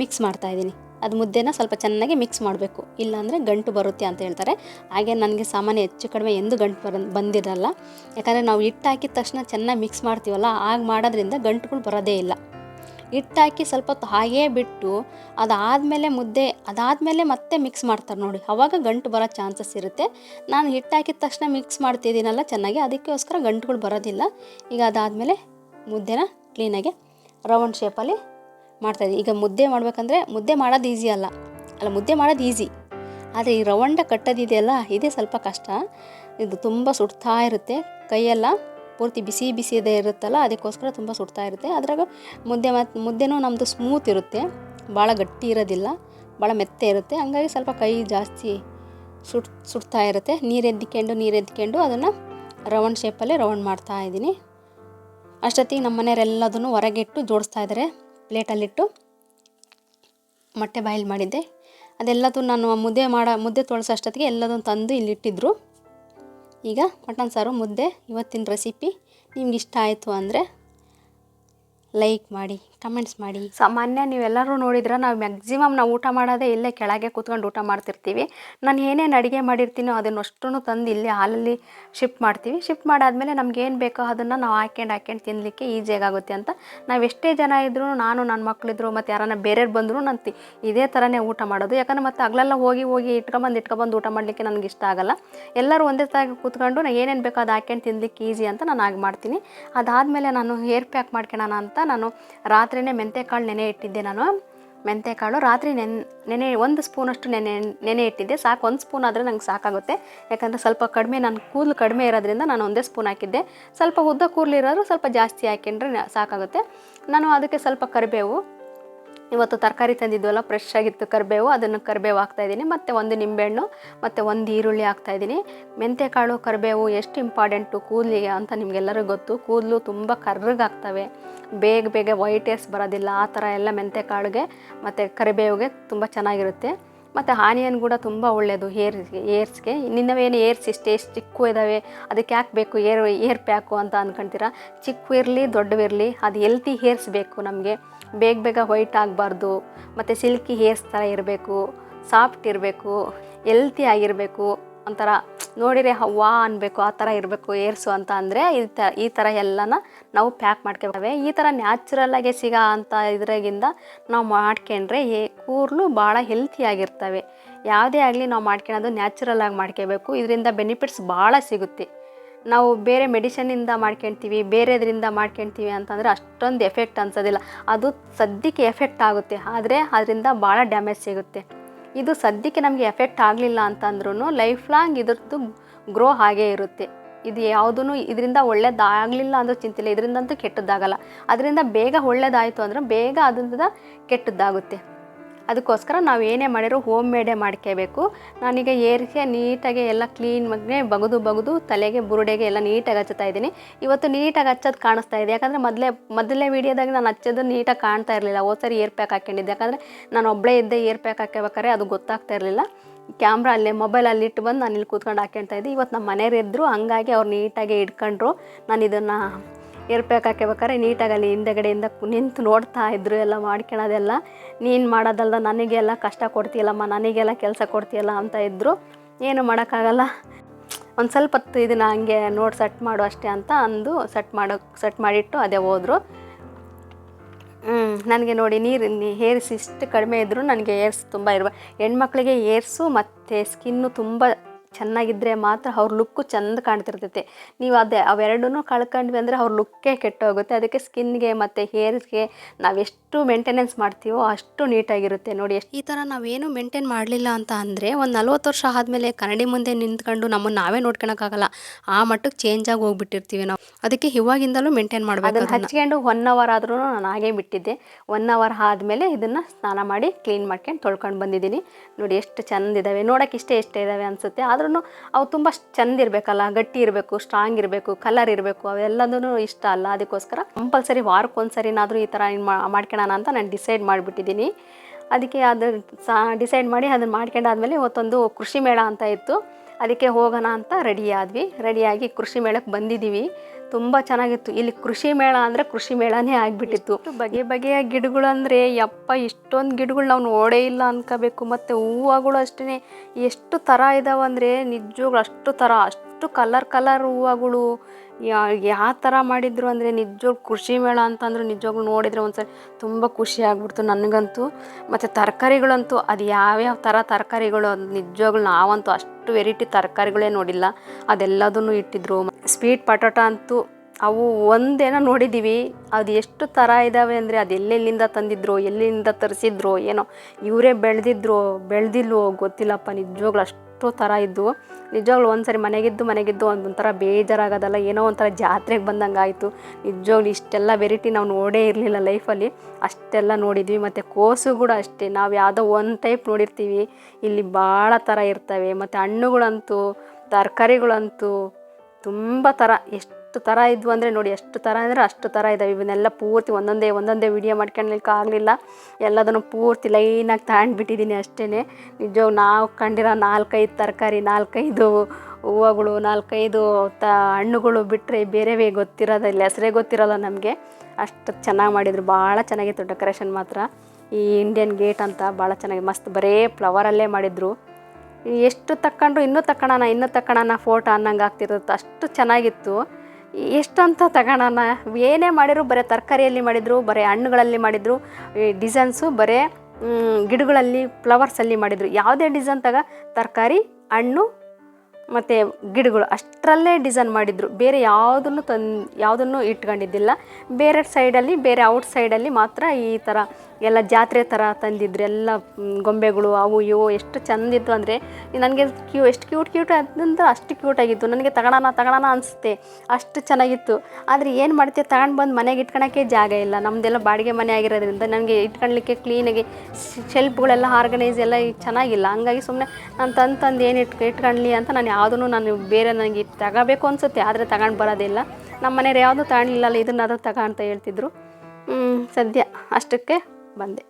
ಮಿಕ್ಸ್ ಮಾಡ್ತಾ ಇದ್ದೀನಿ. ಅದು ಮುದ್ದೆನ ಸ್ವಲ್ಪ ಚೆನ್ನಾಗಿ ಮಿಕ್ಸ್ ಮಾಡಬೇಕು. ಇಲ್ಲಾಂದರೆ ಗಂಟು ಬರುತ್ತೆ ಅಂತ ಹೇಳ್ತಾರೆ. ಹಾಗೆ ನನಗೆ ಸಾಮಾನ್ಯ ಹೆಚ್ಚು ಕಡಿಮೆ ಎಂದು ಗಂಟು ಬರ, ಬಂದಿರಲ್ಲ. ಯಾಕಂದರೆ ನಾವು ಹಿಟ್ಟು ಹಾಕಿದ ತಕ್ಷಣ ಚೆನ್ನಾಗಿ ಮಿಕ್ಸ್ ಮಾಡ್ತೀವಲ್ಲ, ಆಗ ಮಾಡೋದ್ರಿಂದ ಗಂಟುಗಳು ಬರೋದೇ ಇಲ್ಲ. ಹಿಟ್ಟು ಹಾಕಿ ಸ್ವಲ್ಪ ಹೊತ್ತು ಹಾಗೇ ಬಿಟ್ಟು ಅದಾದಮೇಲೆ ಮುದ್ದೆ, ಅದಾದಮೇಲೆ ಮತ್ತೆ ಮಿಕ್ಸ್ ಮಾಡ್ತಾರೆ ನೋಡಿ. ಅವಾಗ ಗಂಟು ಬರೋ ಚಾನ್ಸಸ್ ಇರುತ್ತೆ. ನಾನು ಹಿಟ್ಟು ಹಾಕಿದ ತಕ್ಷಣ ಮಿಕ್ಸ್ ಮಾಡ್ತಿದ್ದೀನಲ್ಲ ಚೆನ್ನಾಗಿ, ಅದಕ್ಕೋಸ್ಕರ ಗಂಟುಗಳು ಬರೋದಿಲ್ಲ. ಈಗ ಅದಾದಮೇಲೆ ಮುದ್ದೆನ ಕ್ಲೀನಾಗಿ ರೌಂಡ್ ಶೇಪಲ್ಲಿ ಮಾಡ್ತಾಯಿದ್ದೀನಿ ಈಗ ಮುದ್ದೆ ಮಾಡಬೇಕಂದ್ರೆ ಮುದ್ದೆ ಮಾಡೋದು ಈಸಿ ಅಲ್ಲ. ಅಲ್ಲ, ಮುದ್ದೆ ಮಾಡೋದು ಈಸಿ ಆದರೆ ಈ ರವಂಡ ಕಟ್ಟೋದಿದೆಯಲ್ಲ ಇದೇ ಸ್ವಲ್ಪ ಕಷ್ಟ. ಇದು ತುಂಬ ಸುಡ್ತಾ ಇರುತ್ತೆ. ಕೈಯೆಲ್ಲ ಪೂರ್ತಿ ಬಿಸಿ ಬಿಸಿ ಇದೆ ಇರುತ್ತಲ್ಲ, ಅದಕ್ಕೋಸ್ಕರ ತುಂಬ ಸುಡ್ತಾ ಇರುತ್ತೆ. ಅದ್ರಾಗ ಮುದ್ದೆ ಮತ್ತು ಮುದ್ದೆನೂ ನಮ್ಮದು ಸ್ಮೂತ್ ಇರುತ್ತೆ. ಭಾಳ ಗಟ್ಟಿ ಇರೋದಿಲ್ಲ ಭಾಳ ಮೆತ್ತೆ ಇರುತ್ತೆ. ಹಂಗಾಗಿ ಸ್ವಲ್ಪ ಕೈ ಜಾಸ್ತಿ ಸುಟ್ ಸುಡ್ತಾ ಇರುತ್ತೆ. ನೀರು ಎದ್ದಿಕೊಂಡು ನೀರು ಎದ್ಕೊಂಡು ಅದನ್ನು ರೌಂಡ್ ಶೇಪಲ್ಲೇ ರೌಂಡ್ ಮಾಡ್ತಾ ಇದ್ದೀನಿ. ಅಷ್ಟೊತ್ತಿಗೆ ನಮ್ಮ ಮನೆಯವರೆಲ್ಲದನ್ನು ಹೊರಗಿಟ್ಟು ಜೋಡಿಸ್ತಾ ಇದ್ದಾರೆ. ಪ್ಲೇಟಲ್ಲಿಟ್ಟು ಮೊಟ್ಟೆ ಬಾಯ್ಲ್ ಮಾಡಿದ್ದೆ. ಅದೆಲ್ಲದೂ ನಾನು ಮುದ್ದೆ ಮಾಡೋ, ಮುದ್ದೆ ತೊಳಸೋ ಅಷ್ಟೊತ್ತಿಗೆ ಎಲ್ಲದನ್ನು ತಂದು ಇಲ್ಲಿಟ್ಟಿದ್ರು ಈಗ ಮಟನ್ ಸಾರು, ಮುದ್ದೆ, ಇವತ್ತಿನ ರೆಸಿಪಿ ನಿಮ್ಗೆ ಇಷ್ಟ ಆಯಿತು ಅಂದರೆ ಲೈಕ್ ಮಾಡಿ. ಕಮೆಂಟ್ಸ್ ಮಾಡಿ. ಸಾಮಾನ್ಯ ನೀವೆಲ್ಲರೂ ನೋಡಿದ್ರೆ ನಾವು ಮ್ಯಾಕ್ಸಿಮಮ್ ನಾವು ಊಟ ಮಾಡೋದೇ ಇಲ್ಲೇ ಕೆಳಗೆ ಕೂತ್ಕೊಂಡು ಊಟ ಮಾಡ್ತಿರ್ತೀವಿ. ನಾನು ಏನೇನು ಅಡುಗೆ ಮಾಡಿರ್ತೀನೋ ಅದನ್ನಷ್ಟನ್ನು ತಂದು ಇಲ್ಲಿ ಹಾಲಲ್ಲಿ ಶಿಫ್ಟ್ ಮಾಡ್ತೀವಿ. ಶಿಫ್ಟ್ ಮಾಡಾದಮೇಲೆ ನಮ್ಗೆ ಏನು ಬೇಕೋ ಅದನ್ನು ನಾವು ಹಾಕ್ಯಂಡು ಹಾಕ್ಯಂಡು ತಿನ್ನಲಿಕ್ಕೆ ಈಸಿಯಾಗುತ್ತೆ ಅಂತ. ನಾವು ಎಷ್ಟೇ ಜನ ಇದ್ದರೂ ನಾನು ನನ್ನ ಮಕ್ಕಳಿದ್ರು ಮತ್ತು ಯಾರನ್ನ ಬೇರೆಯವ್ರು ಬಂದರೂ ನಾನು ಇದೇ ಥರನೇ ಊಟ ಮಾಡೋದು. ಯಾಕಂದ್ರೆ ಮತ್ತೆ ಹಗಲೆಲ್ಲ ಹೋಗಿ ಹೋಗಿ ಇಟ್ಕೊಂಬಂದು, ಇಟ್ಕೊಬಂದು ಊಟ ಮಾಡಲಿಕ್ಕೆ ನನಗೆ ಇಷ್ಟ ಆಗಲ್ಲ. ಎಲ್ಲರೂ ಒಂದೇ ತಾಗಿ ಕೂತ್ಕೊಂಡು ನಾನು ಏನೇನು ಬೇಕೋ ಅದು ಹಾಕ್ಯಂಡು ತಿನ್ನಲಿಕ್ಕೆ ಈಸಿ ಅಂತ ನಾನು ಹಾಗೆ ಮಾಡ್ತೀನಿ. ಅದಾದಮೇಲೆ ನಾನು ಹೇರ್ ಪ್ಯಾಕ್ ಮಾಡ್ಕೊಳ್ಳೋಣ ಅಂತ ನಾನು ರಾತ್ರಿನೇ ಮೆಂತೆಕಾಳು ನೆನೆ ಇಟ್ಟಿದ್ದೆ ನಾನು. ಮೆಂತೆಕಾಳು ರಾತ್ರಿ ನೆನ್, ನೆನೆ, ಒಂದು ಸ್ಪೂನಷ್ಟು ನೆನೆ ನೆನೆ ಇಟ್ಟಿದ್ದೆ. ಸಾಕು, ಒಂದು ಸ್ಪೂನ್ ಆದರೆ ನಂಗೆ ಸಾಕಾಗುತ್ತೆ. ಯಾಕಂದರೆ ಸ್ವಲ್ಪ ಕಡಿಮೆ, ನಾನು ಕೂದಲು ಕಡಿಮೆ ಇರೋದ್ರಿಂದ ನಾನು ಒಂದೇ ಸ್ಪೂನ್ ಹಾಕಿದ್ದೆ. ಸ್ವಲ್ಪ ಉದ್ದ ಕೂದಲಿರೋರು ಸ್ವಲ್ಪ ಜಾಸ್ತಿ ಹಾಕೊಂಡ್ರೆ ಸಾಕಾಗುತ್ತೆ. ನಾನು ಅದಕ್ಕೆ ಸ್ವಲ್ಪ ಕರಿಬೇವು. ಇವತ್ತು ತರಕಾರಿ ತಂದಿದ್ವಲ್ಲ ಫ್ರೆಶ್ ಆಗಿತ್ತು ಕರಿಬೇವು, ಅದನ್ನು ಕರಿಬೇವು ಹಾಕ್ತಾಯಿದ್ದೀನಿ ಮತ್ತು ಒಂದು ನಿಂಬೆಹಣ್ಣು, ಮತ್ತು ಒಂದು ಈರುಳ್ಳಿ ಹಾಕ್ತಾಯಿದ್ದೀನಿ ಮೆಂತ್ಯಕಾಳು ಕರಿಬೇವು ಎಷ್ಟು ಇಂಪಾರ್ಟೆಂಟು ಕೂದಲಿಗೆ ಅಂತ ನಿಮಗೆಲ್ಲರಿಗೂ ಗೊತ್ತು. ಕೂದಲು ತುಂಬ ಕರ್ರಗಾಗ್ತವೆ. ಬೇಗ ಬೇಗ ವೈಟ್ ಏರ್ಸ್ ಬರೋದಿಲ್ಲ. ಆ ಥರ ಎಲ್ಲ ಮೆಂತೆಕಾಳಿಗೆ ಮತ್ತು ಕರಿಬೇವಿಗೆ ತುಂಬ ಚೆನ್ನಾಗಿರುತ್ತೆ. ಮತ್ತು ಆನಿಯನ್ ಕೂಡ ತುಂಬ ಒಳ್ಳೆಯದು ಹೇರ್ಸ್ಗೆ. ಏರ್ಸ್ಗೆ ನಿನ್ನವೇನು ಏರ್ಸ್ ಇಷ್ಟೇ, ಎಷ್ಟು ಚಿಕ್ಕು ಇದ್ದಾವೆ ಅದಕ್ಕೆ ಯಾಕೆ ಬೇಕು ಏರ್ ಏರ್ ಪ್ಯಾಕು ಅಂತ ಅಂದ್ಕೊಂತೀರ ಚಿಕ್ಕು ಇರಲಿ ದೊಡ್ಡವಿರಲಿ ಅದು ಹೆಲ್ತಿ ಹೇರ್ಸ್ ಬೇಕು ನಮಗೆ. ಬೇಗ ಬೇಗ ವೈಟ್ ಆಗಬಾರ್ದು, ಮತ್ತು ಸಿಲ್ಕಿ ಹೇರ್ಸ್ ಥರ ಇರಬೇಕು ಸಾಫ್ಟ್ ಇರಬೇಕು ಎಲ್ತಿ ಆಗಿರಬೇಕು. ಒಂಥರ ನೋಡಿರೆ ಹವ್ವಾ ಅನ್ಬೇಕು, ಆ ಥರ ಇರಬೇಕು, ಏರ್ಸು ಅಂತ ಅಂದರೆ ಈ ತ, ಈ ಥರ ಎಲ್ಲನ ನಾವು ಪ್ಯಾಕ್ ಮಾಡ್ಕೊಬೇಕವೆ ಈ ಥರ ನ್ಯಾಚುರಲ್ಲಾಗೆ ಸಿಗೋ ಅಂಥ ಇದ್ರಾಗಿಂದ ನಾವು ಮಾಡ್ಕೊಂಡ್ರೆ ಏ ಕೂರ್ಲು ಭಾಳ ಹೆಲ್ತಿಯಾಗಿರ್ತವೆ ಯಾವುದೇ ಆಗಲಿ ನಾವು ಮಾಡ್ಕೊಳೋದು ನ್ಯಾಚುರಲ್ಲಾಗಿ ಮಾಡ್ಕೋಬೇಕು ಇದರಿಂದ ಬೆನಿಫಿಟ್ಸ್ ಭಾಳ ಸಿಗುತ್ತೆ. ನಾವು ಬೇರೆ ಮೆಡಿಷನ್ನಿಂದ ಮಾಡ್ಕೊಳ್ತೀವಿ ಬೇರೆದ್ರಿಂದ ಮಾಡ್ಕೊಳ್ತೀವಿ ಅಂತಂದರೆ ಅಷ್ಟೊಂದು ಎಫೆಕ್ಟ್ ಅನ್ಸೋದಿಲ್ಲ. ಅದು ಸದ್ಯಕ್ಕೆ ಎಫೆಕ್ಟ್ ಆಗುತ್ತೆ, ಆದರೆ ಅದರಿಂದ ಭಾಳ ಡ್ಯಾಮೇಜ್ ಸಿಗುತ್ತೆ. ಇದು ಸದ್ಯಕ್ಕೆ ನಮಗೆ ಎಫೆಕ್ಟ್ ಆಗಲಿಲ್ಲ ಅಂತಂದ್ರೂ ಲೈಫ್ ಲಾಂಗ್ ಇದ್ರದ್ದು ಗ್ರೋ ಹಾಗೇ ಇರುತ್ತೆ. ಇದು ಯಾವುದೂ ಇದರಿಂದ ಒಳ್ಳೇದಾಗಲಿಲ್ಲ ಅಂದ್ರೂ ಚಿಂತಿಲ್ಲ, ಇದರಿಂದಂತೂ ಕೆಟ್ಟದ್ದಾಗಲ್ಲ. ಅದರಿಂದ ಬೇಗ ಒಳ್ಳೇದಾಯಿತು ಅಂದ್ರೆ ಬೇಗ ಅದರಿಂದ ಕೆಟ್ಟದ್ದಾಗುತ್ತೆ. ಅದಕ್ಕೋಸ್ಕರ ನಾವು ಏನೇ ಮಾಡಿರೋ ಹೋಮ್ ಮೇಡೇ ಮಾಡ್ಕೋಬೇಕು. ನಾನೀಗ ಏರಿಕೆ ನೀಟಾಗಿ ಎಲ್ಲ ಕ್ಲೀನ್ ಮಗ್ನೆ ಬಗದು ಬಗದು ತಲೆಗೆ ಬುರುಡೆಗೆ ಎಲ್ಲ ನೀಟಾಗಿ ಹಚ್ಚುತ್ತಾ ಇದ್ದೀನಿ. ಇವತ್ತು ನೀಟಾಗಿ ಹಚ್ಚೋದು ಕಾಣಿಸ್ತಾ ಇದೆ. ಯಾಕಂದರೆ ಮೊದಲೇ ಮೊದಲೇ ವೀಡಿಯೋದಾಗ ನಾನು ಹಚ್ಚೋದು ನೀಟಾಗಿ ಕಾಣ್ತಾ ಇರಲಿಲ್ಲ. ಹೋದ್ಸರಿ ಏರ್ ಪ್ಯಾಕ್ ಹಾಕ್ಕೊಂಡಿದ್ದೆ. ಯಾಕಂದರೆ ನಾನು ಒಬ್ಬಳೇ ಇದ್ದೆ ಏರ್ ಪ್ಯಾಕ್ ಹಾಕ್ಕೋಬೇಕಾದ್ರೆ ಅದು ಗೊತ್ತಾಗ್ತಾ ಇರಲಿಲ್ಲ. ಕ್ಯಾಮ್ರಾ ಅಲ್ಲೇ ಮೊಬೈಲ್ ಅಲ್ಲಿ ಇಟ್ಟು ಬಂದು ನಾನು ಇಲ್ಲಿ ಕೂತ್ಕೊಂಡು ಹಾಕ್ಕೊಳ್ತಾ ಇದ್ದೆ. ಇವತ್ತು ನಮ್ಮ ಮನೆಯವ್ರು ಇದ್ದರು ಹಂಗಾಗಿ ಅವ್ರು ನೀಟಾಗಿ ಇಟ್ಕೊಂಡ್ರು. ನಾನು ಇದನ್ನು ಏರ್ ಹಾಕ್ಯಬೇಕಾದ್ರೆ ನೀಟಾಗಿ ಅಲ್ಲಿ ಹಿಂದೆಗಡೆಯಿಂದ ನಿಂತು ನೋಡ್ತಾ ಇದ್ರು ಎಲ್ಲ ಮಾಡ್ಕೊಳೋದೆಲ್ಲ ನೀನು ಮಾಡೋದಲ್ದ ನನಗೆಲ್ಲ ಕಷ್ಟ ಕೊಡ್ತೀಯಲ್ಲಮ್ಮ, ನನಗೆಲ್ಲ ಕೆಲಸ ಕೊಡ್ತೀಯಲ್ಲ ಅಂತ ಇದ್ದರು ಏನು ಮಾಡೋಕ್ಕಾಗಲ್ಲ. ಒಂದು ಸ್ವಲ್ಪ ಹೊತ್ತು ಇದನ್ನು ಹಂಗೆ ನೋಡಿ ಸೆಟ್ ಮಾಡು ಅಷ್ಟೇ ಅಂತ ಅಂದು ಸೆಟ್ ಮಾಡೋ, ಸೆಟ್ ಮಾಡಿಟ್ಟು ಅದೇ ಹೋದರು. ನನಗೆ ನೋಡಿ ನೀರು ಹೇರ್ಸ್ ಇಷ್ಟು ಕಡಿಮೆ ಇದ್ದರೂ ನನಗೆ ಏರ್ಸ್ ತುಂಬ ಇರುವ ಹೆಣ್ಮಕ್ಳಿಗೆ ಏರ್ಸು ಮತ್ತು ಸ್ಕಿನ್ನು ತುಂಬ ಚೆನ್ನಾಗಿದ್ದರೆ ಮಾತ್ರ ಅವ್ರ ಲುಕ್ಕು ಚೆಂದ ಕಾಣ್ತಿರ್ತೈತೆ. ನೀವು ಅದೇ ಅವೆರಡನ್ನೂ ಕಳ್ಕೊಂಡ್ವಿ ಅಂದರೆ ಅವ್ರ ಲುಕ್ಕೇ ಕೆಟ್ಟೋಗುತ್ತೆ ಅದಕ್ಕೆ ಸ್ಕಿನ್ಗೆ ಮತ್ತು ಹೇರ್ಸ್ಗೆ ನಾವೆಷ್ಟು ಮೇಂಟೆನೆನ್ಸ್ ಮಾಡ್ತೀವೋ ಅಷ್ಟು ನೀಟಾಗಿರುತ್ತೆ ನೋಡಿ. ಎಷ್ಟು ಈ ಥರ ನಾವೇನು ಮೇಂಟೈನ್ ಮಾಡಲಿಲ್ಲ ಅಂತ ಅಂದರೆ ಒಂದು ನಲ್ವತ್ತು ವರ್ಷ ಆದಮೇಲೆ ಕನ್ನಡಿ ಮುಂದೆ ನಿಂತ್ಕೊಂಡು ನಮ್ಮನ್ನು ನಾವೇ ನೋಡ್ಕೊಳಕ್ಕಾಗಲ್ಲ. ಆ ಮಟ್ಟಕ್ಕೆ ಚೇಂಜ್ ಆಗಿ ಹೋಗ್ಬಿಟ್ಟಿರ್ತೀವಿ ನಾವು. ಅದಕ್ಕೆ ಇವಾಗಿಂದಲೂ ಮೇಂಟೈನ್ ಮಾಡಬೇಕು ಅದನ್ನು ಹಚ್ಕೊಂಡು ಒನ್ ಅವರ್ ಆದ್ರೂ ನಾನು ಹಾಗೇ ಬಿಟ್ಟಿದ್ದೆ. ಒನ್ ಅವರ್ ಆದಮೇಲೆ ಇದನ್ನು ಸ್ನಾನ ಮಾಡಿ ಕ್ಲೀನ್ ಮಾಡ್ಕೊಂಡು ತೊಳ್ಕೊಂಡು ಬಂದಿದ್ದೀನಿ. ನೋಡಿ ಎಷ್ಟು ಚೆಂದ ಇದ್ದಾವೆ ನೋಡೋಕೆ ಇಷ್ಟೇ ಇಷ್ಟೇ ಇದ್ದಾವೆ ಅನಿಸುತ್ತೆ. ಆದರೂ ಆದ್ರೂ ಅವು ತುಂಬ ಚಂದ ಇರಬೇಕಲ್ಲ, ಗಟ್ಟಿ ಇರಬೇಕು ಸ್ಟ್ರಾಂಗ್ ಇರಬೇಕು ಕಲರ್ ಇರಬೇಕು ಅವೆಲ್ಲದೂ ಇಷ್ಟ ಅಲ್ಲ. ಅದಕ್ಕೋಸ್ಕರ ಕಂಪಲ್ಸರಿ ವಾರಕ್ಕೊಂದ್ಸರಿನಾದರೂ ಈ ಥರ ಮಾಡ್ಕೊಳ್ಳೋಣ ಅಂತ ನಾನು ಡಿಸೈಡ್ ಮಾಡಿಬಿಟ್ಟಿದ್ದೀನಿ. ಅದಕ್ಕೆ ಅದು ಡಿಸೈಡ್ ಮಾಡಿ ಅದನ್ನು ಮಾಡ್ಕೊಂಡಾದ್ಮೇಲೆ ಇವತ್ತೊಂದು ಕೃಷಿ ಮೇಳ ಅಂತ ಇತ್ತು. ಅದಕ್ಕೆ ಹೋಗೋಣ ಅಂತ ರೆಡಿ ಆದ್ವಿ. ರೆಡಿಯಾಗಿ ಕೃಷಿ ಮೇಳಕ್ಕೆ ಬಂದಿದ್ದೀವಿ. ತುಂಬ ಚೆನ್ನಾಗಿತ್ತು. ಇಲ್ಲಿ ಕೃಷಿ ಮೇಳ ಅಂದರೆ ಕೃಷಿ ಮೇಳನೇ ಆಗಿಬಿಟ್ಟಿತ್ತು. ಬಗೆ ಬಗೆಯ ಗಿಡಗಳು ಅಂದರೆ ಯಪ್ಪ ಇಷ್ಟೊಂದು ಗಿಡಗಳು ನಾವು ನೋಡೇ ಇಲ್ಲ ಅನ್ಕೋಬೇಕು. ಮತ್ತು ಹೂವುಗಳು ಅಷ್ಟೇ ಎಷ್ಟು ಥರ ಇದ್ದಾವೆ ಅಂದರೆ ನಿಜವಾಗ್ಲೂ ಅಷ್ಟು ಥರ ಅಷ್ಟು ಕಲರ್ ಕಲರ್ ಹೂವುಗಳು ಯಾವ ಥರ ಮಾಡಿದ್ರು ಅಂದರೆ ನಿಜವಾಗ್ಲೂ ಕೃಷಿ ಮೇಳ ಅಂತಂದ್ರೆ ನಿಜವಾಗ್ಲೂ ನೋಡಿದರೆ ಒಂದ್ಸರಿ ತುಂಬ ಖುಷಿ ಆಗ್ಬಿಡ್ತು ನನಗಂತೂ. ಮತ್ತು ತರಕಾರಿಗಳಂತೂ ಅದು ಯಾವ್ಯಾವ ಥರ ತರಕಾರಿಗಳು ಅದು ನಿಜವಾಗ್ಲೂ ನಾವಂತೂ ಅಷ್ಟು ವೆರೈಟಿ ತರಕಾರಿಗಳೇ ನೋಡಿಲ್ಲ. ಅದೆಲ್ಲದನ್ನು ಇಟ್ಟಿದ್ರು. ಸ್ವೀಟ್ ಪಟೋಟ ಅಂತೂ ಅವು ಒಂದೇನೋ ನೋಡಿದ್ದೀವಿ ಅದು ಎಷ್ಟು ಥರ ಇದ್ದಾವೆ ಅಂದರೆ ಅದು ಎಲ್ಲೆಲ್ಲಿಂದ ತಂದಿದ್ರು, ಎಲ್ಲಿಂದ ತರಿಸಿದ್ರು, ಏನೋ ಇವರೇ ಬೆಳೆದಿದ್ರು, ಬೆಳೆದಿಲ್ವೋ ಗೊತ್ತಿಲ್ಲಪ್ಪ, ನಿಜವಾಗ್ಲೂ ಅಷ್ಟು ಥರ ಇದ್ದವು ನಿಜವಾಗ್ಲೂ ಒಂದ್ಸರಿ ಮನೆಗಿದ್ದು ಮನೆಗಿದ್ದು ಒಂದು ಒಂಥರ ಬೇಜಾರಾಗೋದಲ್ಲ, ಏನೋ ಒಂಥರ ಜಾತ್ರೆಗೆ ಬಂದಂಗೆ ಆಯಿತು ನಿಜವಾಗ್ಲೂ ಇಷ್ಟೆಲ್ಲ ವೆರೈಟಿ ನಾವು ನೋಡೇ ಇರಲಿಲ್ಲ ಲೈಫಲ್ಲಿ ಅಷ್ಟೆಲ್ಲ ನೋಡಿದ್ವಿ. ಮತ್ತು ಕೋಸು ಕೂಡ ಅಷ್ಟೇ. ನಾವು ಯಾವುದೋ ಒಂದು ಟೈಪ್ ನೋಡಿರ್ತೀವಿ. ಇಲ್ಲಿ ಭಾಳ ಥರ ಇರ್ತವೆ. ಮತ್ತು ಹಣ್ಣುಗಳಂತೂ, ತರಕಾರಿಗಳಂತೂ ತುಂಬ ಥರ ಎಷ್ಟು ಥರ ಇದ್ವು ಅಂದರೆ ನೋಡಿ, ಎಷ್ಟು ಥರ ಅಂದರೆ ಅಷ್ಟು ಥರ ಇದ್ದಾವೆ ಇವನ್ನೆಲ್ಲ ಪೂರ್ತಿ ಒಂದೊಂದೇ ಒಂದೊಂದೇ ವಿಡಿಯೋ ಮಾಡ್ಕೊಳ್ಲಿಕ್ಕೆ ಆಗಲಿಲ್ಲ. ಎಲ್ಲದನ್ನು ಪೂರ್ತಿ ಲೈನಾಗಿ ತಗೊಂಡ್ಬಿಟ್ಟಿದ್ದೀನಿ ಅಷ್ಟೇ ನಿಜವಾಗ ನಾವು ಕಂಡಿರೋ ನಾಲ್ಕೈದು ತರಕಾರಿ, ನಾಲ್ಕೈದು ಹೂವುಗಳು, ನಾಲ್ಕೈದು ತ, ಹಣ್ಣುಗಳು ಬಿಟ್ಟರೆ ಬೇರೆವೇ ಗೊತ್ತಿರೋದಿಲ್ಲ ಹೆಸರೇ ಗೊತ್ತಿರೋಲ್ಲ ನಮಗೆ. ಅಷ್ಟು ಚೆನ್ನಾಗಿ ಮಾಡಿದರು. ಭಾಳ ಚೆನ್ನಾಗಿತ್ತು ಡೆಕೋರೇಷನ್ ಮಾತ್ರ. ಈ ಇಂಡಿಯನ್ ಗೇಟ್ ಅಂತ ಭಾಳ ಚೆನ್ನಾಗಿ, ಮಸ್ತ್ ಬರೇ ಫ್ಲವರಲ್ಲೇ ಮಾಡಿದರು. ಎಷ್ಟು ತಕ್ಕೊಂಡ್ರು ಇನ್ನೂ ತಕ್ಕೊಳ್ಳೋಣ ಇನ್ನೂ ತಕ್ಕೊಳ್ಳೋಣ ಫೋಟೋ ಅನ್ನಂಗೆ ಆಗ್ತಿರುತ್ತೆ ಅಷ್ಟು ಚೆನ್ನಾಗಿತ್ತು. ಎಷ್ಟಂತ ತಗೊಳೋಣ ಏನೇ ಮಾಡಿದ್ರು ಬರೀ ತರಕಾರಿಯಲ್ಲಿ ಮಾಡಿದರು, ಬರೀ ಹಣ್ಣುಗಳಲ್ಲಿ ಮಾಡಿದರು ಡಿಸೈನ್ಸು ಬರೀ ಗಿಡಗಳಲ್ಲಿ ಫ್ಲವರ್ಸಲ್ಲಿ ಮಾಡಿದರು. ಯಾವುದೇ ಡಿಸೈನ್ ತಗ ತರಕಾರಿ, ಹಣ್ಣು ಮತ್ತು ಗಿಡಗಳು ಅಷ್ಟರಲ್ಲೇ ಡಿಸೈನ್ ಮಾಡಿದರು. ಬೇರೆ ಯಾವುದನ್ನು ತನ್, ಯಾವುದನ್ನು ಇಟ್ಕೊಂಡಿದ್ದಿಲ್ಲ. ಬೇರೆ ಸೈಡಲ್ಲಿ, ಬೇರೆ ಔಟ್ ಸೈಡಲ್ಲಿ ಮಾತ್ರ ಈ ಥರ ಎಲ್ಲ ಜಾತ್ರೆ ಥರ ತಂದಿದ್ರು. ಎಲ್ಲ ಗೊಂಬೆಗಳು ಅವು ಇವು ಎಷ್ಟು ಚೆಂದಿತ್ತು ಅಂದರೆ ನನಗೆ ಕ್ಯೂ, ಎಷ್ಟು ಕ್ಯೂಟ್ ಕ್ಯೂಟ್ ಅಂತಂದ್ರೆ ಅಷ್ಟು ಕ್ಯೂಟಾಗಿತ್ತು ನನಗೆ ತಗೊಳೋಣ ತಗೊಳೋಣ ಅನಿಸುತ್ತೆ. ಅಷ್ಟು ಚೆನ್ನಾಗಿತ್ತು. ಆದರೆ ಏನು ಮಾಡ್ತೀವಿ ತಗೊಂಡು ಬಂದು ಮನೆಗೆ ಇಟ್ಕೊಳಕ್ಕೆ ಜಾಗ ಇಲ್ಲ. ನಮ್ಮದೆಲ್ಲ ಬಾಡಿಗೆ ಮನೆ ಆಗಿರೋದ್ರಿಂದ ನನಗೆ ಇಟ್ಕೊಳ್ಲಿಕ್ಕೆ ಕ್ಲೀನಾಗಿ ಶೆಲ್ಫ್ಗಳೆಲ್ಲ ಆರ್ಗನೈಸ್ ಎಲ್ಲ ಚೆನ್ನಾಗಿಲ್ಲ. ಹಂಗಾಗಿ ಸುಮ್ಮನೆ ನಾನು ತಂದು ತಂದು ಏನು ಇಟ್ ಇಟ್ಕೊಳ್ಳಿ ಅಂತ ನಾನು ಯಾವುದನ್ನು ನಾನು ಬೇರೆ ನನಗೆ ತಗೋಬೇಕು ಅನಿಸುತ್ತೆ, ಆದರೆ ತಗೊಂಡು ಬರೋದಿಲ್ಲ. ನಮ್ಮ ಮನೆಯವ್ರು ಯಾವುದೂ ತಗೊಂಡಿಲ್ಲ ಇದನ್ನಾದರೂ ತಗೋ ಅಂತ ಹೇಳ್ತಿದ್ರು. ಸದ್ಯ ಅಷ್ಟಕ್ಕೆ ಬಂದೆ.